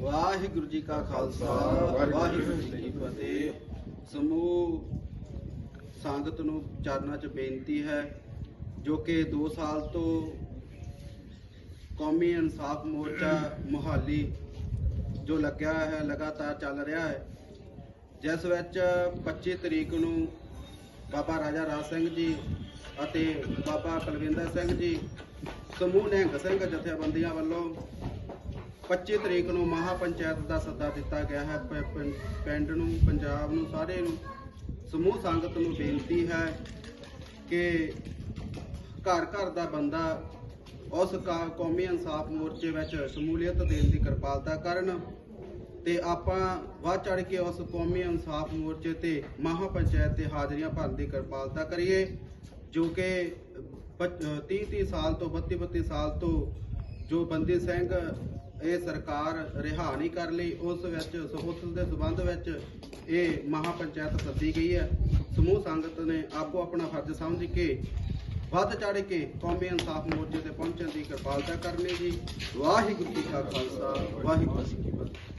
ਵਾਹਿਗੁਰੂ ਜੀ ਕਾ ਖਾਲਸਾ ਵਾਹਿਗੁਰੂ ਜੀ ਕੀ ਫਤਿਹ। ਸਮੂਹ ਸੰਗਤ ਨੂੰ ਚਰਨਾਂ 'ਚ ਬੇਨਤੀ ਹੈ ਜੋ ਕਿ 2 ਸਾਲ ਤੋਂ ਕੌਮੀ ਇਨਸਾਫ ਮੋਰਚਾ ਮੁਹਾਲੀ ਜੋ ਲੱਗਿਆ ਹੈ ਲਗਾਤਾਰ ਚੱਲ ਰਿਹਾ ਹੈ। ਜਿਸ ਵਿੱਚ 25 ਤਰੀਕ ਨੂੰ ਬਾਬਾ ਰਾਜਾ ਰਾਜ ਸਿੰਘ ਜੀ ਅਤੇ ਬਾਬਾ ਕੁਲਵਿੰਦਰ ਸਿੰਘ ਜੀ ਸਮੂਹ ਨਿਹੰਗ ਸਿੰਘ ਜਥੇਬੰਦੀਆਂ ਵੱਲੋਂ 25 ਤਰੀਕ ਨੂੰ ਮਹਾ ਪੰਚਾਇਤ ਦਾ ਸੱਦਾ ਦਿੱਤਾ ਗਿਆ ਹੈ। ਪ- ਪਿੰ- ਪਿੰਡ ਨੂੰ, ਪੰਜਾਬ ਨੂੰ, ਸਾਰੇ ਨੂੰ, ਸਮੂਹ ਸੰਗਤ ਨੂੰ ਬੇਨਤੀ ਹੈ ਕਿ ਘਰ ਘਰ ਦਾ ਬੰਦਾ ਉਸ ਕਾ- ਕੌਮੀ ਇਨਸਾਫ ਮੋਰਚੇ ਵਿੱਚ ਸ਼ਮੂਲੀਅਤ ਦੇਣ ਦੀ ਕਿਰਪਾਲਤਾ ਕਰਨ ਤੇ ਆਪਾਂ ਵੱਧ ਚੜ ਕੇ ਉਸ ਕੌਮੀ ਇਨਸਾਫ ਮੋਰਚੇ ਤੇ ਮਹਾ ਪੰਚਾਇਤ ਤੇ ਹਾਜ਼ਰੀਆਂ ਭਰਨ ਦੀ ਕਿਰਪਾਲਤਾ ਕਰੀਏ, ਜੋ ਕਿ 30 30 ਸਾਲ ਤੋਂ 32 32 ਸਾਲ ਤੋਂ ਜੋ ਬੰਦੀ ਸਿੰਘ ਇਹ ਸਰਕਾਰ ਰਿਹਾ ਨਹੀਂ ਕਰ ਲਈ, ਉਸ ਵਿੱਚ ਉਸ ਦੇ ਸਬੰਧ ਵਿੱਚ ਇਹ ਮਹਾ ਪੰਚਾਇਤ ਸੱਦੀ ਗਈ ਹੈ। ਸਮੂਹ ਸੰਗਤ ਨੇ ਆਪੋ ਆਪਣਾ ਫਰਜ਼ ਸਮਝ ਕੇ, ਵੱਧ ਚੜ ਕੇ ਕੌਮੀ ਇਨਸਾਫ ਮੋਰਚੇ ਤੇ ਪਹੁੰਚਣ ਦੀ ਕਿਰਪਾਲਤਾ ਕਰਨੀ ਜੀ। ਵਾਹਿਗੁਰੂ ਜੀ ਕਾ ਖਾਲਸਾ, ਵਾਹਿਗੁਰੂ ਜੀ ਕੀ ਫਤਿਹ।